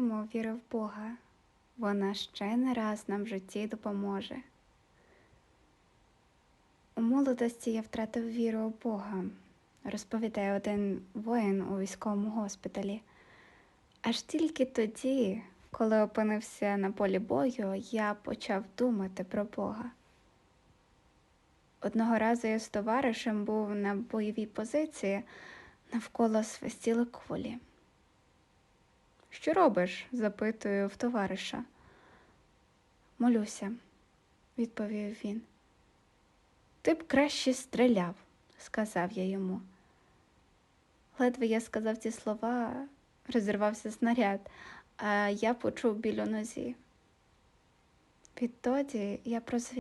маємо віри в Бога. Вона ще не раз нам в житті допоможе. У молодості я втратив віру у Бога, розповідає один воїн у військовому госпіталі. Аж тільки тоді, коли опинився на полі бою, я почав думати про Бога. Одного разу я з товаришем був на бойовій позиції, навколо свистіли кулі. Що робиш? запитую в товариша. Молюся, відповів він. Ти б краще стріляв, сказав я йому. Ледве я сказав ці слова, розірвався снаряд, а я почув біль нозі. Відтоді я прозвів.